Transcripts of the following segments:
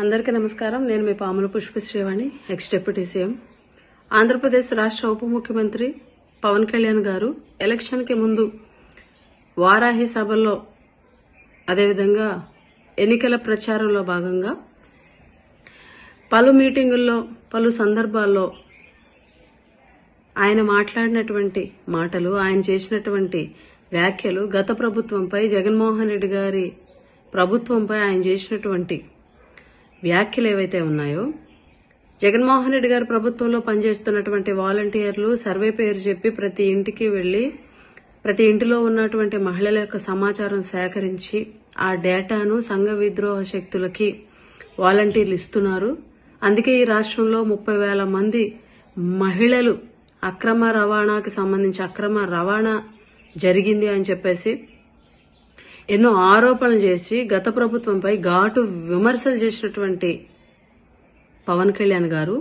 అందరికీ నమస్కారం. నేను మీ Pamula Pushpa Srivani ex deputy CM. Andhra Pradesh రాష్ట్ర ఉప ముఖ్యమంత్రి పవన్ కళ్యాణ్ గారు ఎలక్షన్కి ముందు వారాహి సభల్లో అదేవిధంగా ఎన్నికల ప్రచారంలో భాగంగా పలు మీటింగుల్లో పలు సందర్భాల్లో ఆయన మాట్లాడినటువంటి మాటలు ఆయన చేసినటువంటి వ్యాఖ్యలు గత ప్రభుత్వంపై జగన్మోహన్ రెడ్డి గారి ప్రభుత్వంపై ఆయన చేసినటువంటి వ్యాఖ్యలు ఏవైతే ఉన్నాయో జగన్మోహన్ రెడ్డి గారు ప్రభుత్వంలో పనిచేస్తున్నటువంటి వాలంటీర్లు సర్వే పేరు చెప్పి ప్రతి ఇంటికి వెళ్ళి ప్రతి ఇంటిలో ఉన్నటువంటి మహిళల యొక్క సమాచారం సేకరించి ఆ డేటాను సంఘ విద్రోహ శక్తులకి వాలంటీర్లు ఇస్తున్నారు. అందుకే ఈ రాష్ట్రంలో ముప్పై వేల మంది మహిళలు అక్రమ రవాణాకి సంబంధించి అక్రమ రవాణా జరిగింది అని చెప్పేసి ఎన్నో ఆరోపణలు చేసి గత ప్రభుత్వంపై ఘాటు విమర్శలు చేసినటువంటి పవన్ కళ్యాణ్ గారు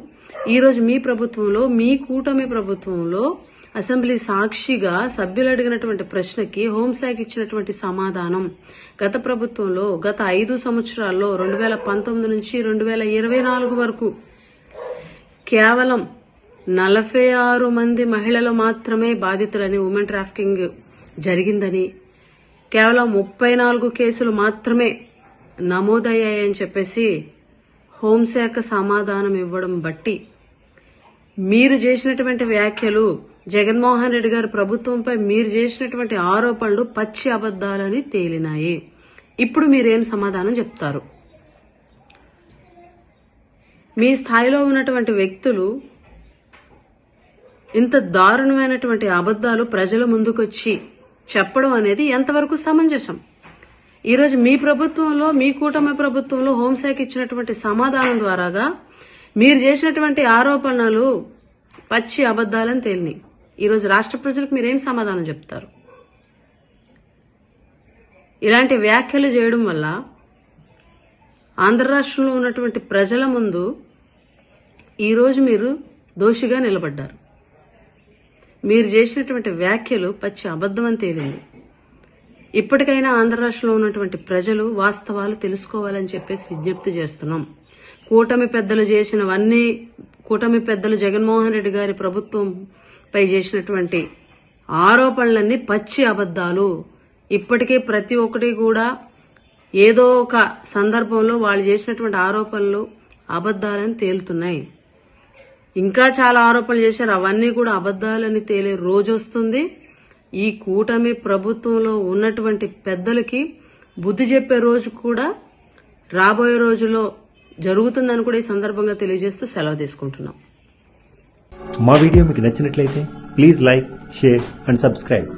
ఈరోజు మీ ప్రభుత్వంలో మీ కూటమి ప్రభుత్వంలో అసెంబ్లీ సాక్షిగా సభ్యులు అడిగినటువంటి ప్రశ్నకి హోంశాఖ ఇచ్చినటువంటి సమాధానం గత ప్రభుత్వంలో గత ఐదు సంవత్సరాల్లో రెండు వేల పంతొమ్మిది నుంచి రెండు వేల ఇరవై నాలుగు వరకు కేవలం నలభై ఆరు మంది మహిళలు మాత్రమే బాధితులని ఉమెన్ ట్రాఫికింగ్ జరిగిందని కేవలం ముప్పై నాలుగు కేసులు మాత్రమే నమోదయ్యాయని చెప్పేసి హోంశాఖ సమాధానం ఇవ్వడం బట్టి మీరు చేసినటువంటి వ్యాఖ్యలు జగన్మోహన్ రెడ్డి గారి ప్రభుత్వంపై మీరు చేసినటువంటి ఆరోపణలు పచ్చి అబద్దాలని తేలినాయి. ఇప్పుడు మీరేం సమాధానం చెప్తారు? మీ స్థాయిలో ఉన్నటువంటి వ్యక్తులు ఇంత దారుణమైనటువంటి అబద్దాలు ప్రజల ముందుకొచ్చి చెప్పడం అనేది ఎంతవరకు సమంజసం? ఈరోజు మీ ప్రభుత్వంలో మీ కూటమి ప్రభుత్వంలో హోంశాఖ ఇచ్చినటువంటి సమాధానం ద్వారాగా మీరు చేసినటువంటి ఆరోపణలు పచ్చి అబద్దాలని తేలినాయి. ఈరోజు రాష్ట్ర ప్రజలకు మీరేం సమాధానం చెప్తారు? ఇలాంటి వ్యాఖ్యలు చేయడం వల్ల ఆంధ్ర రాష్ట్రంలో ఉన్నటువంటి ప్రజల ముందు ఈరోజు మీరు దోషిగా నిలబడ్డారు. మీరు చేసినటువంటి వ్యాఖ్యలు పచ్చి అబద్ధం అని తేలింది. ఇప్పటికైనా ఆంధ్ర రాష్ట్రంలో ఉన్నటువంటి ప్రజలు వాస్తవాలు తెలుసుకోవాలని చెప్పేసి విజ్ఞప్తి చేస్తున్నాం. కూటమి పెద్దలు చేసినవన్నీ కూటమి పెద్దలు జగన్మోహన్ రెడ్డి గారి ప్రభుత్వంపై చేసినటువంటి ఆరోపణలన్నీ పచ్చి అబద్దాలు ఇప్పటికే ప్రతి ఒక్కటి కూడా ఏదో ఒక సందర్భంలో వాళ్ళు చేసినటువంటి ఆరోపణలు అబద్దాలని తేలుతున్నాయి. ఇంకా చాలా ఆరోపణలు చేశారు. అవన్నీ కూడా అబద్దాలని తేలే రోజు వస్తుంది ఈ కూటమి ప్రభుత్వంలో ఉన్నటువంటి పెద్దలకి బుద్ధి చెప్పే రోజు కూడా రాబోయే రోజుల్లో జరుగుతుందని కూడా ఈ సందర్భంగా తెలియజేస్తూ సెలవు తీసుకుంటున్నాం. మా వీడియో మీకు నచ్చినట్లయితే please like share and subscribe.